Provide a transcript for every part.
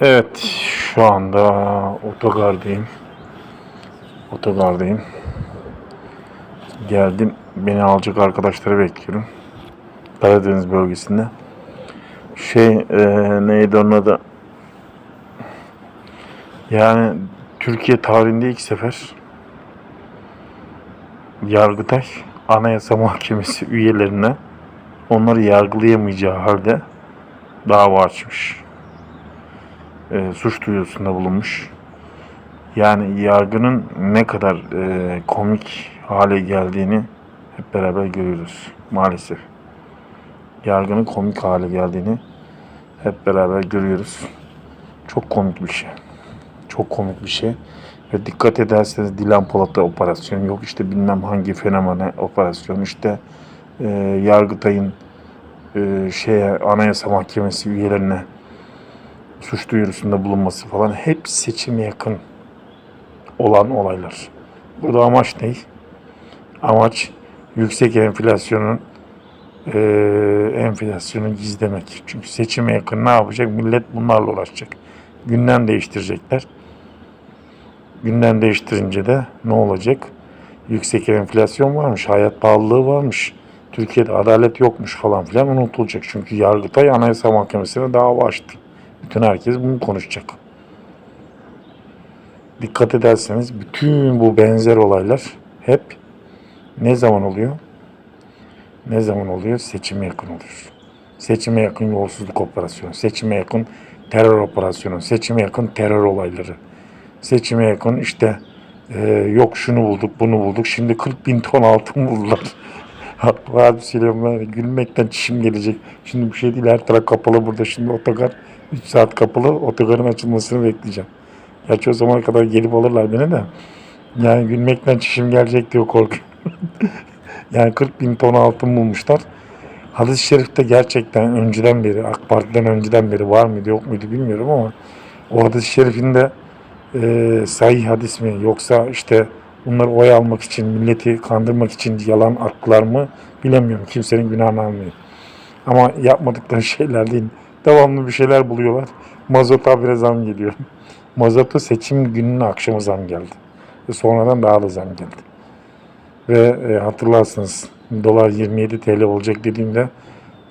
Evet, şu anda otogardayım. Otogardayım. Geldim. Beni alacak arkadaşları bekliyorum. Karadeniz bölgesinde. Şey, e, neydi onun adı? Yani Türkiye tarihinde ilk sefer Yargıtay Anayasa Mahkemesi üyelerine onları yargılayamayacağı halde dava açmış e, suç duyurusunda bulunmuş. Yani yargının ne kadar e, komik hale geldiğini hep beraber görüyoruz maalesef. Yargının komik hale geldiğini hep beraber görüyoruz. Çok komik bir şey. Çok komik bir şey. Ve dikkat ederseniz Dilan Polat'ta operasyon yok işte bilmem hangi fenomene operasyon işte e, Yargıtay'ın e, şeye Anayasa Mahkemesi üyelerine suç duyurusunda bulunması falan hep seçime yakın olan olaylar. Burada amaç ne? Amaç yüksek enflasyonun eee enflasyonu gizlemek. Çünkü seçime yakın ne yapacak? Millet bunlarla uğraşacak. Gündem değiştirecekler. Gündem değiştirince de ne olacak? Yüksek enflasyon varmış, hayat pahalılığı varmış. Türkiye'de adalet yokmuş falan filan unutulacak. Çünkü Yargıtay Anayasa Mahkemesi'ne dava açtı. Bütün herkes bunu konuşacak. Dikkat ederseniz bütün bu benzer olaylar hep ne zaman oluyor? Ne zaman oluyor? Seçime yakın oluyor. Seçime yakın yolsuzluk operasyonu, seçime yakın terör operasyonu, seçime yakın terör olayları, seçime yakın işte e, yok şunu bulduk, bunu bulduk, şimdi 40 bin ton altın buldular. Abi ben gülmekten çişim gelecek. Şimdi bir şey değil her taraf kapalı burada. Şimdi otogar 3 saat kapalı. Otogarın açılmasını bekleyeceğim. Gerçi o zamana kadar gelip alırlar beni de. Yani gülmekten çişim gelecek diye korkuyorum. yani 40 bin ton altın bulmuşlar. Hadis-i Şerif'te gerçekten önceden beri, AK Parti'den önceden beri var mıydı yok muydu bilmiyorum ama o hadis-i şerifin de e, sahih hadis mi yoksa işte bunları oy almak için, milleti kandırmak için yalan attılar mı bilemiyorum. Kimsenin günahını almıyor. Ama yapmadıkları şeyler değil. Devamlı bir şeyler buluyorlar. Mazot habire zam geliyor. Mazota seçim gününün akşamı zam geldi. Ve sonradan daha da zam geldi. Ve e, hatırlarsınız dolar 27 TL olacak dediğimde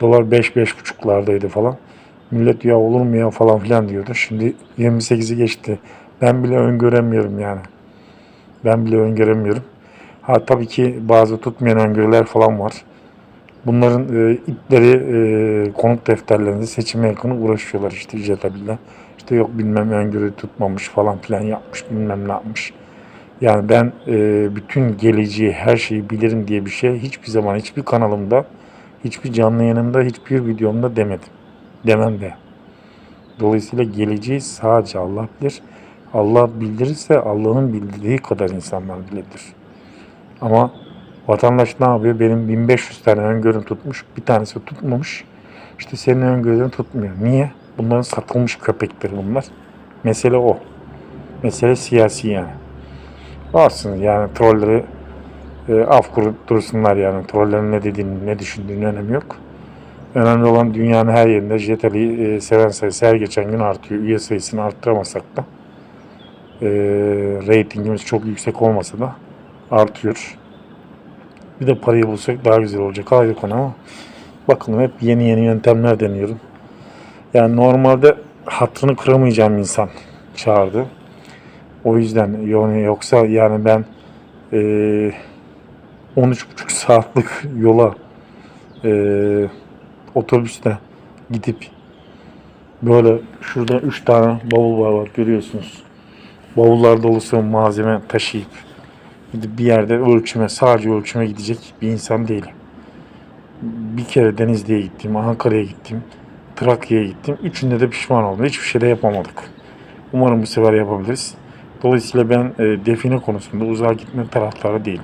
dolar 5-5,5'lardaydı falan. Millet ya olur mu ya falan filan diyordu. Şimdi 28'i geçti. Ben bile öngöremiyorum yani. Ben bile öngöremiyorum. Ha tabii ki bazı tutmayan öngörüler falan var. Bunların e, ipleri e, konut defterlerinde seçime yakın uğraşıyorlar işte Jetabil'le. İşte yok bilmem öngörü tutmamış falan filan yapmış bilmem ne yapmış. Yani ben e, bütün geleceği her şeyi bilirim diye bir şey hiçbir zaman hiçbir kanalımda hiçbir canlı yayınımda hiçbir videomda demedim. Demem de. Dolayısıyla geleceği sadece Allah bilir. Allah bildirirse Allah'ın bildirdiği kadar insanlar bilebilir. Ama vatandaş ne yapıyor? Benim 1500 tane öngörüm tutmuş. Bir tanesi tutmamış. İşte senin öngörülerin tutmuyor. Niye? Bunların satılmış köpekleri bunlar. Mesele o. Mesele siyasi yani. Varsın yani trolleri e, af kurup dursunlar yani. Trollerin ne dediğini, ne düşündüğünün önemi yok. Önemli olan dünyanın her yerinde Jetali'yi e, seven sayısı her geçen gün artıyor. Üye sayısını arttıramasak da e, reytingimiz çok yüksek olmasa da artıyor. Bir de parayı bulsak daha güzel olacak ayrı konu ama bakalım hep yeni yeni yöntemler deniyorum. Yani normalde hattını kıramayacağım insan çağırdı. O yüzden yani yoksa yani ben e, 13,5 saatlik yola e, otobüste gidip böyle şurada 3 tane bavul var bak görüyorsunuz. Bavullar dolusu malzeme taşıyıp gidip bir yerde ölçüme sadece ölçüme gidecek bir insan değilim. Bir kere Denizli'ye gittim, Ankara'ya gittim, Trakya'ya gittim. Üçünde de pişman oldum. Hiçbir şey de yapamadık. Umarım bu sefer yapabiliriz. Dolayısıyla ben e, define konusunda uzağa gitme taraftarı değilim.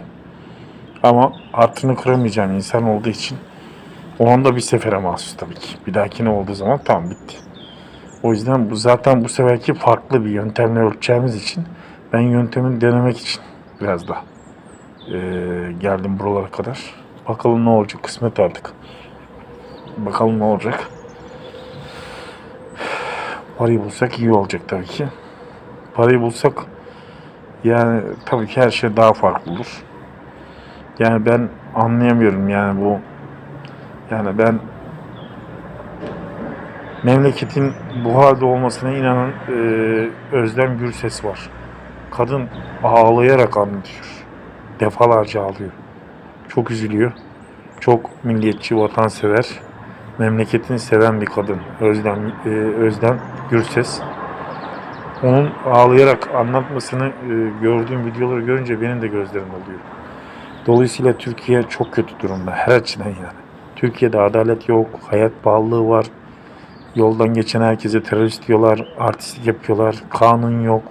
Ama artıını kıramayacağım insan olduğu için onun da bir sefere mahsus tabii ki. Bir dahakine olduğu zaman tamam bitti. O yüzden bu zaten bu seferki farklı bir yöntemle ölçeceğimiz için ben yöntemin denemek için biraz da e, geldim buralara kadar. Bakalım ne olacak kısmet artık. Bakalım ne olacak. Parayı bulsak iyi olacak tabii ki. Parayı bulsak yani tabii ki her şey daha farklı olur. Yani ben anlayamıyorum yani bu yani ben memleketin bu halde olmasına inanan e, Özlem Gürses var. Kadın ağlayarak anlatıyor. Defalarca ağlıyor. Çok üzülüyor. Çok milliyetçi, vatansever, memleketini seven bir kadın. Özlem, e, Özlem Gürses. Onun ağlayarak anlatmasını e, gördüğüm videoları görünce benim de gözlerim oluyor. Dolayısıyla Türkiye çok kötü durumda her açıdan yani. Türkiye'de adalet yok, hayat pahalılığı var. Yoldan geçen herkese terörist diyorlar, artistlik yapıyorlar, kanun yok.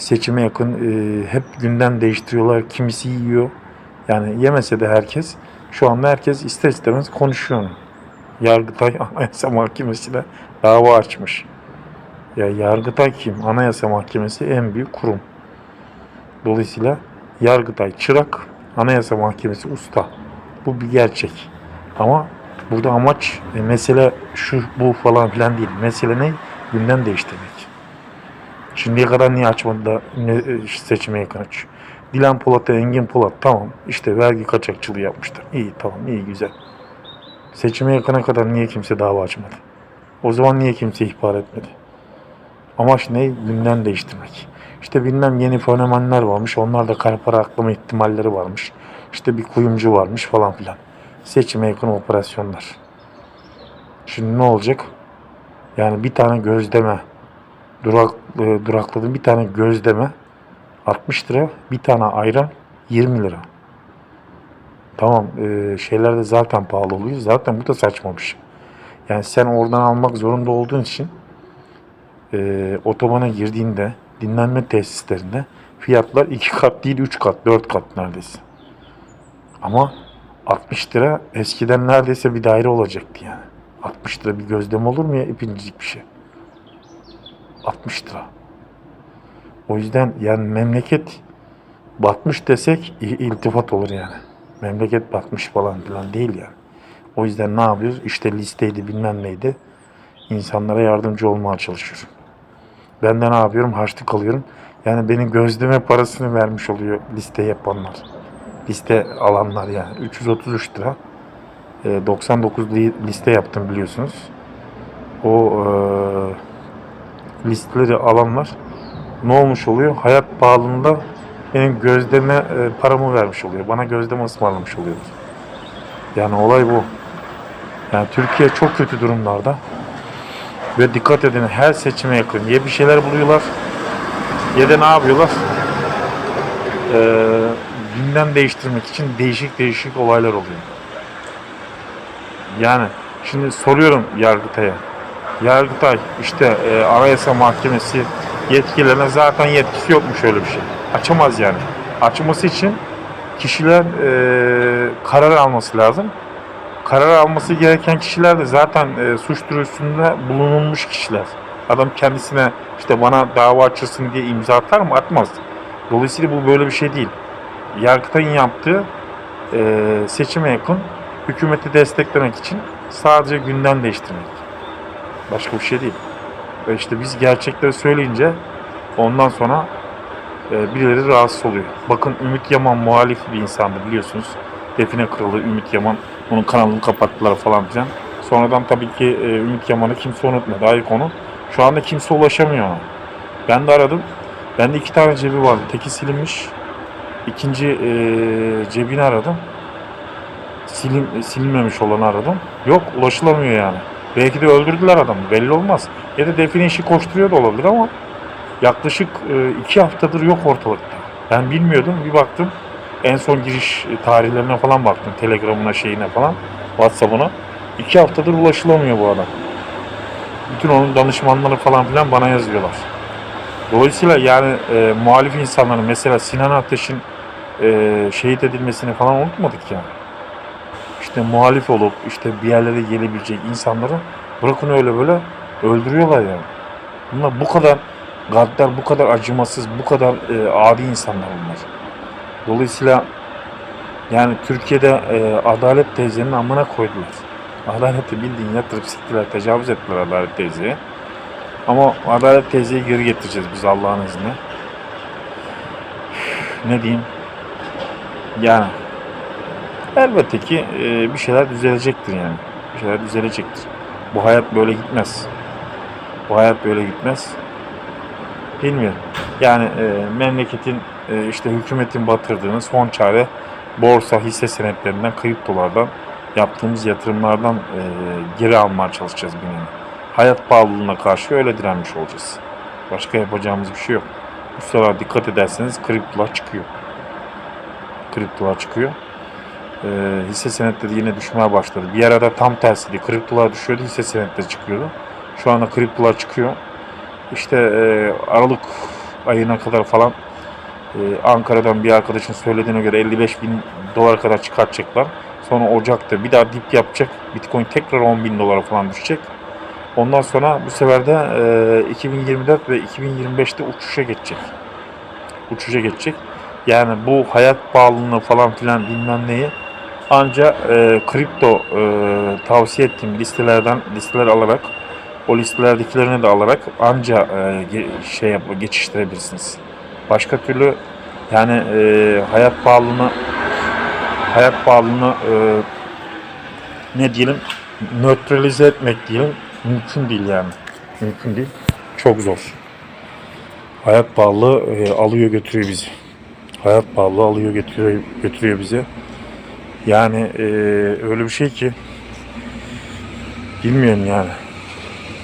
Seçime yakın e, hep gündem değiştiriyorlar, kimisi yiyor. Yani yemese de herkes, şu anda herkes ister istemez konuşuyor onu. Yargıtay Anayasa Mahkemesi'ne dava açmış. Ya Yargıtay kim? Anayasa Mahkemesi en büyük kurum. Dolayısıyla Yargıtay çırak, Anayasa Mahkemesi usta. Bu bir gerçek. Ama burada amaç e, mesele şu bu falan filan değil. Mesele ne? Gündem değiştirmek. Şimdiye kadar niye açmadı da e, seçime yakın aç? Dilan Polat'a Engin Polat tamam işte vergi kaçakçılığı yapmışlar. İyi tamam iyi güzel. Seçime yakına kadar niye kimse dava açmadı? O zaman niye kimse ihbar etmedi? Amaç ne? Gündem değiştirmek. İşte bilmem yeni fenomenler varmış. Onlar da kara para aklama ihtimalleri varmış. İşte bir kuyumcu varmış falan filan. Seçime yakın operasyonlar. Şimdi ne olacak? Yani bir tane gözleme durak, e, durakladım bir tane gözleme 60 lira. Bir tane ayran 20 lira. Tamam e, şeyler zaten pahalı oluyor. Zaten bu da saçma bir şey. Yani sen oradan almak zorunda olduğun için e, otobana girdiğinde dinlenme tesislerinde fiyatlar iki kat değil üç kat dört kat neredeyse. Ama 60 lira eskiden neredeyse bir daire olacaktı yani. 60 lira bir gözlem olur mu ya ipincik bir şey. 60 lira. O yüzden yani memleket batmış desek iltifat olur yani. Memleket batmış falan filan değil yani. O yüzden ne yapıyoruz? İşte listeydi bilmem neydi. İnsanlara yardımcı olmaya çalışıyorum. Ben de ne yapıyorum? Harçlık alıyorum. Yani benim gözleme parasını vermiş oluyor liste yapanlar. Liste alanlar yani. 333 lira. E, 99 li- liste yaptım biliyorsunuz. O e, listeleri alanlar ne olmuş oluyor? Hayat pahalılığında benim gözleme e, paramı vermiş oluyor. Bana gözleme ısmarlamış oluyorlar. Yani olay bu. Yani Türkiye çok kötü durumlarda. Ve dikkat edin her seçime yakın ya bir şeyler buluyorlar ya da ne yapıyorlar? Ee, gündem değiştirmek için değişik değişik olaylar oluyor. Yani şimdi soruyorum Yargıtay'a. Yargıtay işte e, Anayasa Mahkemesi yetkililerine zaten yetkisi yokmuş öyle bir şey. Açamaz yani. Açması için kişiler e, karar alması lazım. Karar alması gereken kişiler de zaten e, suç duyurusunda bulunulmuş kişiler. Adam kendisine işte bana dava açılsın diye imza atar mı? Atmaz. Dolayısıyla bu böyle bir şey değil. Yargıtay'ın yaptığı e, seçime yakın hükümeti desteklemek için sadece gündem değiştirmek. Başka bir şey değil. Ve işte biz gerçekleri söyleyince ondan sonra e, birileri rahatsız oluyor. Bakın Ümit Yaman muhalif bir insandı biliyorsunuz. Define kralı Ümit Yaman. Onun kanalını kapattılar falan filan. Sonradan tabii ki e, Ümit Yaman'ı kimse unutmadı. Ayrı konu. Şu anda kimse ulaşamıyor ona. Ben de aradım. Bende iki tane cebi vardı. Teki silinmiş. İkinci e, cebini aradım. Silin, silinmemiş olanı aradım. Yok ulaşılamıyor yani. Belki de öldürdüler adamı. Belli olmaz. Ya da define işi koşturuyor da olabilir ama yaklaşık e, iki haftadır yok ortalıkta. Ben bilmiyordum. Bir baktım. En son giriş tarihlerine falan baktım. Telegram'ına şeyine falan. Whatsapp'ına. İki haftadır ulaşılamıyor bu adam. Bütün onun danışmanları falan filan bana yazıyorlar. Dolayısıyla yani e, muhalif insanların mesela Sinan Ateş'in e, şehit edilmesini falan unutmadık yani. İşte muhalif olup işte bir yerlere gelebilecek insanları bırakın öyle böyle öldürüyorlar yani. Bunlar bu kadar gaddar, bu kadar acımasız, bu kadar e, adi insanlar bunlar. Dolayısıyla yani Türkiye'de e, adalet teyzenin amına koydular. Adaleti bildiğin yatırıp siktiler, tecavüz ettiler adalet teyzeye. Ama Adalet teyzeyi geri getireceğiz biz Allah'ın izniyle. Ne diyeyim? Yani elbette ki e, bir şeyler düzelecektir yani. Bir şeyler düzelecektir. Bu hayat böyle gitmez. Bu hayat böyle gitmez. Bilmiyorum. Yani e, memleketin e, işte hükümetin batırdığını son çare borsa hisse senetlerinden, kriptolardan yaptığımız yatırımlardan e, geri almaya çalışacağız bir nevi. Hayat pahalılığına karşı öyle direnmiş olacağız. Başka yapacağımız bir şey yok. Bu sıralar dikkat ederseniz kriptolar çıkıyor. Kriptolar çıkıyor. E, hisse senetleri yine düşmeye başladı. Bir arada tam tersiydi. Kriptolar düşüyordu, hisse senetleri çıkıyordu. Şu anda kriptolar çıkıyor. İşte e, Aralık ayına kadar falan e, Ankara'dan bir arkadaşın söylediğine göre 55 bin dolar kadar çıkartacaklar. Sonra Ocak'ta bir daha dip yapacak. Bitcoin tekrar 10 bin dolara falan düşecek. Ondan sonra bu sefer de e, 2024 ve 2025'te uçuşa geçecek. Uçuşa geçecek. Yani bu hayat pahalılığını falan filan bilmem neyi ancak e, kripto e, tavsiye ettiğim listelerden listeler alarak o listelerdekilerini de alarak anca e, şey geçiştirebilirsiniz. Başka türlü yani e, hayat pahalılığını hayat pahalılığını e, ne diyelim nötralize etmek diyelim mümkün değil yani. Mümkün değil. Çok zor. Hayat pahalılığı e, alıyor götürüyor bizi. Hayat pahalılığı alıyor götürüyor, götürüyor bizi. Yani e, öyle bir şey ki bilmiyorum yani.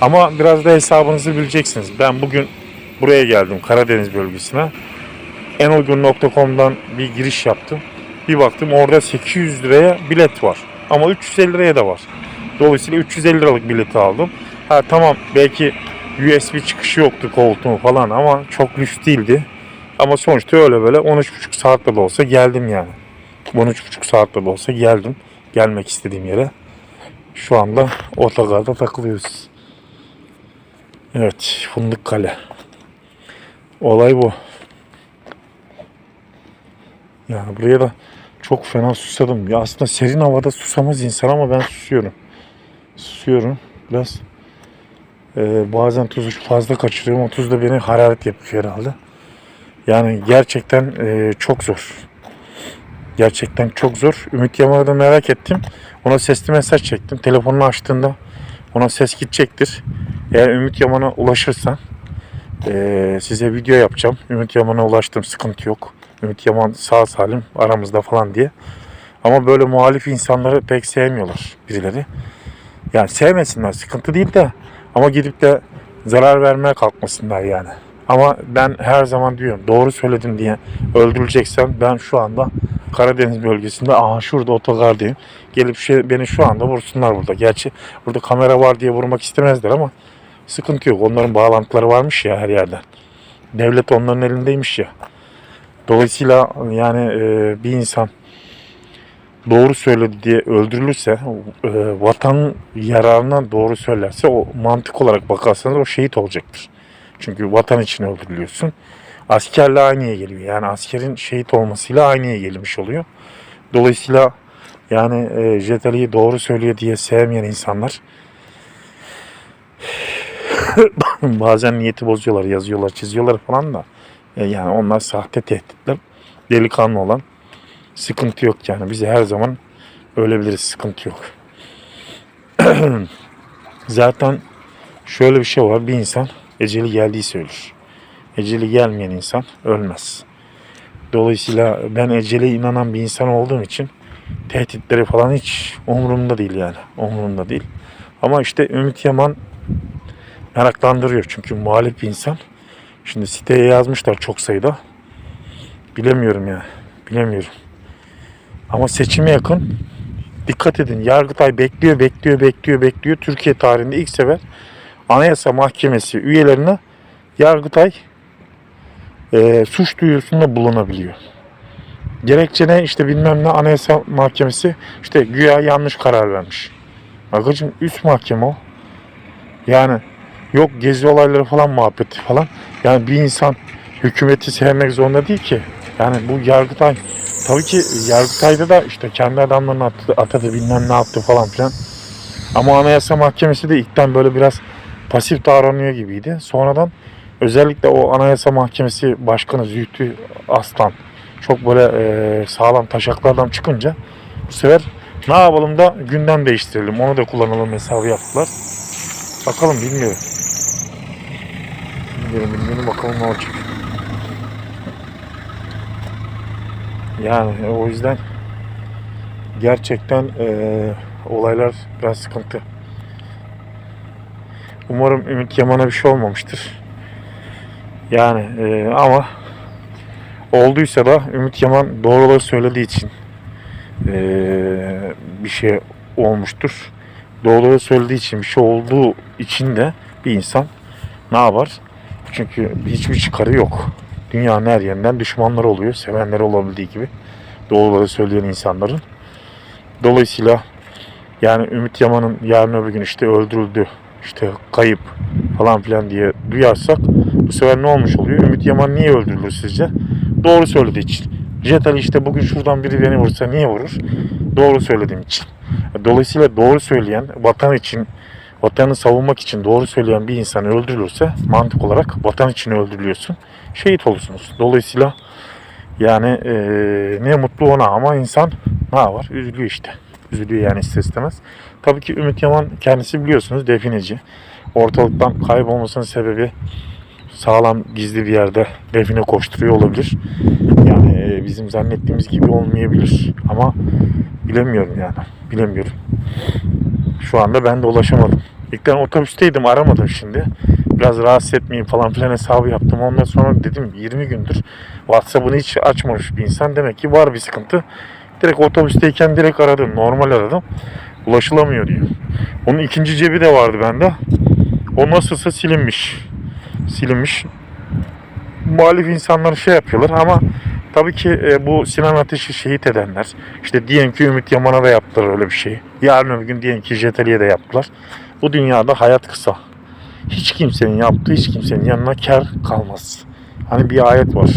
Ama biraz da hesabınızı bileceksiniz. Ben bugün buraya geldim Karadeniz bölgesine. Enuygun.com'dan bir giriş yaptım. Bir baktım orada 800 liraya bilet var. Ama 350 liraya da var. Dolayısıyla 350 liralık bileti aldım. Ha tamam belki USB çıkışı yoktu koltuğum falan ama çok lüks değildi. Ama sonuçta öyle böyle 13,5 saatte de olsa geldim yani. 13,5 saatte de olsa geldim. Gelmek istediğim yere. Şu anda otogarda takılıyoruz. Evet, Fındık Kale. Olay bu. Yani buraya da çok fena susadım. Ya aslında serin havada susamaz insan ama ben susuyorum. Susuyorum biraz. Ee, bazen tuzu fazla kaçırıyorum. O tuz da beni hararet yapıyor herhalde. Yani gerçekten e, çok zor. Gerçekten çok zor. Ümit Yaman'ı da merak ettim. Ona sesli mesaj çektim. Telefonunu açtığında ona ses gidecektir. Eğer Ümit Yaman'a ulaşırsan eee, size video yapacağım. Ümit Yaman'a ulaştım sıkıntı yok. Ümit Yaman sağ salim aramızda falan diye. Ama böyle muhalif insanları pek sevmiyorlar birileri. Yani sevmesinler sıkıntı değil de ama gidip de zarar vermeye kalkmasınlar yani. Ama ben her zaman diyorum doğru söyledim diye öldürüleceksen ben şu anda Karadeniz bölgesinde aha şurada otogardayım. Gelip şey, beni şu anda vursunlar burada. Gerçi burada kamera var diye vurmak istemezler ama sıkıntı yok. Onların bağlantıları varmış ya her yerden. Devlet onların elindeymiş ya. Dolayısıyla yani e, bir insan doğru söyledi diye öldürülürse, e, vatan yararına doğru söylerse o mantık olarak bakarsanız o şehit olacaktır. Çünkü vatan için öldürülüyorsun. Askerle aynıya geliyor. Yani askerin şehit olmasıyla aynıya gelmiş oluyor. Dolayısıyla yani e, Jet Ali'yi doğru söylüyor diye sevmeyen insanlar bazen niyeti bozuyorlar, yazıyorlar, çiziyorlar falan da. E, yani onlar sahte tehditler. Delikanlı olan sıkıntı yok yani. Bize her zaman ölebiliriz, sıkıntı yok. Zaten şöyle bir şey var. Bir insan eceli geldiyse ölür. Eceli gelmeyen insan ölmez. Dolayısıyla ben ecele inanan bir insan olduğum için tehditleri falan hiç umurumda değil yani. Umurumda değil. Ama işte Ümit Yaman meraklandırıyor. Çünkü muhalif bir insan. Şimdi siteye yazmışlar çok sayıda. Bilemiyorum ya. Bilemiyorum. Ama seçime yakın dikkat edin. Yargıtay bekliyor, bekliyor, bekliyor, bekliyor. Türkiye tarihinde ilk sefer Anayasa Mahkemesi üyelerine Yargıtay e, suç duyurusunda bulunabiliyor. Gerekçe ne? İşte bilmem ne Anayasa Mahkemesi işte güya yanlış karar vermiş. Bakıcım üst mahkeme o. Yani yok gezi olayları falan muhabbeti falan. Yani bir insan hükümeti sevmek zorunda değil ki. Yani bu Yargıtay tabii ki Yargıtay'da da işte kendi adamlarını attı, atadı bilmem ne yaptı falan filan. Ama Anayasa Mahkemesi de ilkten böyle biraz pasif davranıyor gibiydi. Sonradan özellikle o Anayasa Mahkemesi Başkanı Zühtü Aslan çok böyle e, sağlam taşaklardan çıkınca bu sefer ne yapalım da gündem değiştirelim. Onu da kullanalım hesabı yaptılar. Bakalım bilmiyorum. Bilmiyorum bilmiyorum bakalım ne olacak. Yani o yüzden gerçekten e, olaylar biraz sıkıntı. Umarım Ümit Yaman'a bir şey olmamıştır. Yani e, ama olduysa da Ümit Yaman doğruları söylediği için e, bir şey olmuştur. Doğruları söylediği için bir şey olduğu için de bir insan ne yapar? Çünkü hiçbir çıkarı yok. Dünyanın her yerinden düşmanları oluyor. Sevenleri olabildiği gibi. Doğruları söyleyen insanların. Dolayısıyla yani Ümit Yaman'ın yarın öbür gün işte öldürüldü, işte kayıp falan filan diye duyarsak bu sefer ne olmuş oluyor? Ümit Yaman niye öldürülür sizce? Doğru söylediği için. Jet Ali işte bugün şuradan biri beni vursa niye vurur? Doğru söylediğim için. Dolayısıyla doğru söyleyen, vatan için, vatanı savunmak için doğru söyleyen bir insan öldürülürse mantık olarak vatan için öldürülüyorsun. Şehit olursunuz. Dolayısıyla yani eee, ne mutlu ona ama insan ne var? Üzülüyor işte. Üzülüyor yani ister istemez. Tabii ki Ümit Yaman kendisi biliyorsunuz defineci. Ortalıktan kaybolmasının sebebi sağlam gizli bir yerde define koşturuyor olabilir. Yani e, bizim zannettiğimiz gibi olmayabilir. Ama bilemiyorum yani. Bilemiyorum. Şu anda ben de ulaşamadım. İlkten otobüsteydim aramadım şimdi. Biraz rahatsız etmeyeyim falan filan hesabı yaptım. Ondan sonra dedim 20 gündür WhatsApp'ını hiç açmamış bir insan. Demek ki var bir sıkıntı. Direkt otobüsteyken direkt aradım. Normal aradım. Ulaşılamıyor diyor. Onun ikinci cebi de vardı bende. O nasılsa silinmiş. Silinmiş. Muhalif insanlar şey yapıyorlar ama tabii ki e, bu Sinan Ateş'i şehit edenler işte diyelim ki Ümit Yaman'a da yaptılar öyle bir şey. Yarın öbür gün diyelim ki Jetali'ye de yaptılar. Bu dünyada hayat kısa. Hiç kimsenin yaptığı hiç kimsenin yanına kar kalmaz. Hani bir ayet var.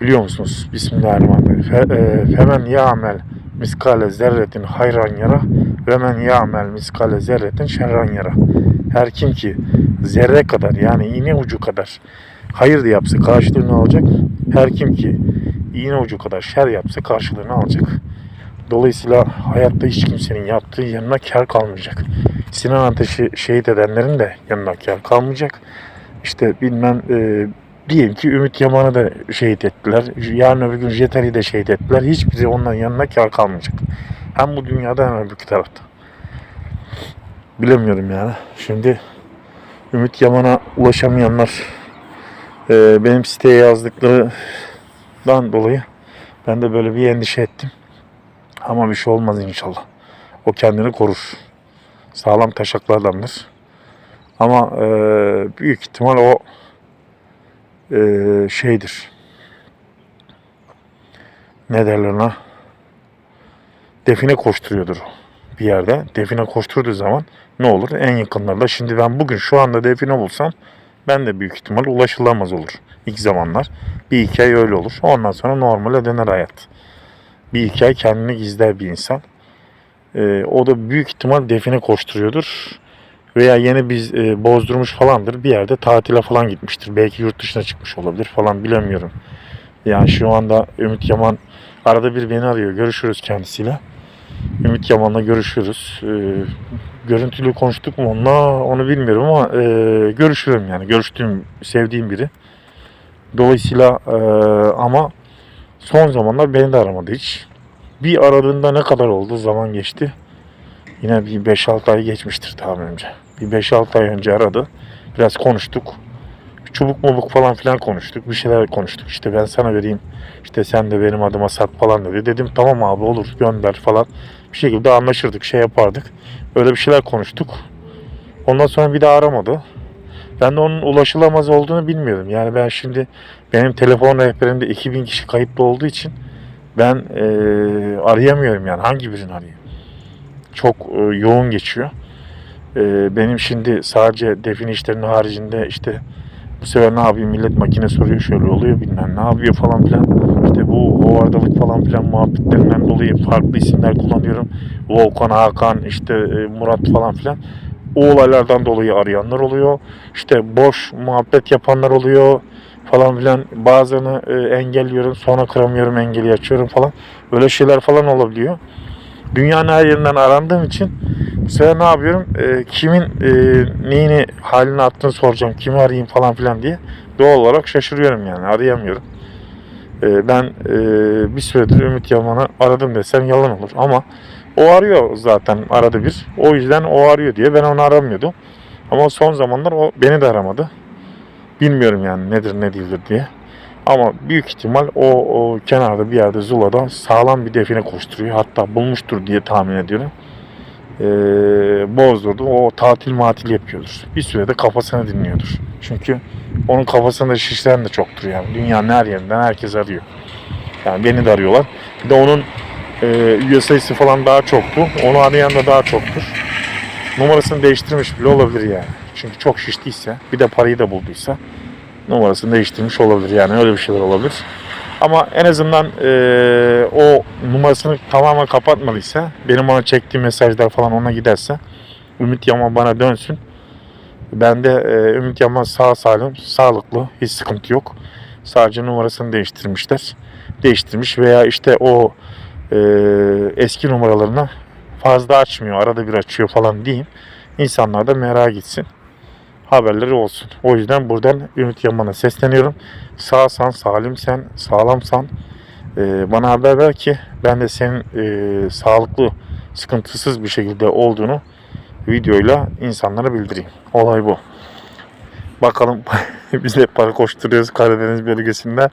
Biliyor musunuz? Bismillahirrahmanirrahim. Fe, e, Femen ya'mel miskale zerretin hayran yara ve men ya'mel miskale zerretin şerran yara. Her kim ki zerre kadar yani iğne ucu kadar hayır da yapsa karşılığını alacak. Her kim ki iğne ucu kadar şer yapsa karşılığını alacak. Dolayısıyla hayatta hiç kimsenin yaptığı yanına kar kalmayacak. Sinan Ateş'i şehit edenlerin de yanına kar kalmayacak. İşte bilmem e, diyelim ki Ümit Yaman'ı da şehit ettiler. Yarın öbür gün Jetali'yi de şehit ettiler. Hiçbiri onların yanına kar kalmayacak. Hem bu dünyada hem öbür tarafta. Bilemiyorum yani. Şimdi Ümit Yaman'a ulaşamayanlar e, benim siteye yazdıklarından dolayı ben de böyle bir endişe ettim. Ama bir şey olmaz inşallah. O kendini korur. Sağlam taşaklardandır. Ama e, büyük ihtimal o e, şeydir. Ne derler ona? Define koşturuyordur bir yerde. Define koşturduğu zaman ne olur? En yakınlarda. Şimdi ben bugün şu anda define bulsam ben de büyük ihtimal ulaşılamaz olur. İlk zamanlar. Bir iki ay öyle olur. Ondan sonra normale döner hayat. Bir iki ay kendini gizler bir insan. Ee, o da büyük ihtimal define koşturuyordur. Veya yeni biz e, bozdurmuş falandır. Bir yerde tatile falan gitmiştir. Belki yurt dışına çıkmış olabilir falan bilemiyorum. Yani şu anda Ümit Yaman arada bir beni arıyor. Görüşürüz kendisiyle. Ümit Yaman'la görüşürüz. Ee, görüntülü konuştuk mu onunla onu bilmiyorum ama e, görüşürüm yani. Görüştüğüm, sevdiğim biri. Dolayısıyla e, ama son zamanlar beni de aramadı hiç. Bir aradığında ne kadar oldu zaman geçti. Yine bir 5-6 ay geçmiştir tahminimce. Bir 5-6 ay önce aradı. Biraz konuştuk. Çubuk mubuk falan filan konuştuk. Bir şeyler konuştuk. İşte ben sana vereyim. İşte sen de benim adıma sat falan dedi. Dedim tamam abi olur gönder falan. Bir şekilde anlaşırdık şey yapardık. Öyle bir şeyler konuştuk. Ondan sonra bir daha aramadı. Ben de onun ulaşılamaz olduğunu bilmiyordum. Yani ben şimdi benim telefon rehberimde 2000 kişi kayıtlı olduğu için ben eee, arayamıyorum yani hangi birini arayayım. Çok e, yoğun geçiyor. E, benim şimdi sadece define işlerinin haricinde işte bu sefer ne yapayım millet makine soruyor şöyle oluyor bilmem ne yapıyor falan filan. İşte bu hovardalık falan filan muhabbetlerinden dolayı farklı isimler kullanıyorum. Volkan, Hakan, işte e, Murat falan filan. o olaylardan dolayı arayanlar oluyor. İşte boş muhabbet yapanlar oluyor falan filan. Bazılarını e, engelliyorum sonra kıramıyorum engeli açıyorum falan. Öyle şeyler falan olabiliyor. Dünyanın her yerinden arandığım için bu sefer ne yapıyorum? E, kimin e, neyini halini attığını soracağım. Kimi arayayım falan filan diye. Doğal olarak şaşırıyorum yani. Arayamıyorum. E, ben e, bir süredir Ümit Yaman'ı aradım desem yalan olur. Ama o arıyor zaten arada bir. O yüzden o arıyor diye ben onu aramıyordum. Ama son zamanlar o beni de aramadı. Bilmiyorum yani nedir ne değildir diye. Ama büyük ihtimal o, o kenarda bir yerde Zula'da sağlam bir define koşturuyor. Hatta bulmuştur diye tahmin ediyorum. Ee, bozdurdu. O tatil matil yapıyordur. Bir sürede kafasını dinliyordur. Çünkü onun kafasında şişleyen de çoktur yani. Dünyanın her yerinden herkes arıyor. Yani beni de arıyorlar. Bir de onun e, sayısı falan daha çoktu. Onu arayan da daha çoktur. Numarasını değiştirmiş bile olabilir yani. Çünkü çok şiştiyse bir de parayı da bulduysa numarasını değiştirmiş olabilir yani öyle bir şeyler olabilir. Ama en azından e, o numarasını tamamen kapatmadıysa benim ona çektiğim mesajlar falan ona giderse Ümit Yaman bana dönsün. Ben de e, Ümit Yaman sağ salim, sağlıklı, hiç sıkıntı yok. Sadece numarasını değiştirmişler. Değiştirmiş veya işte o e, eski numaralarını fazla açmıyor, arada bir açıyor falan diyeyim. İnsanlar da merak gitsin. Haberleri olsun. O yüzden buradan Ümit Yaman'a sesleniyorum. Sağsan, salimsen, sağlamsan e, bana haber ver ki ben de senin e, sağlıklı, sıkıntısız bir şekilde olduğunu videoyla insanlara bildireyim. Olay bu. Bakalım biz de para koşturuyoruz Karadeniz bölgesinde.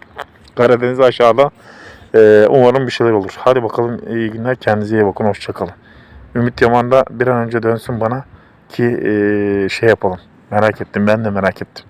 Karadeniz aşağıda. E, umarım bir şeyler olur. Hadi bakalım iyi günler. Kendinize iyi bakın. Hoşçakalın. Ümit Yaman da bir an önce dönsün bana ki e, şey yapalım. Merak ettim. Ben de merak ettim.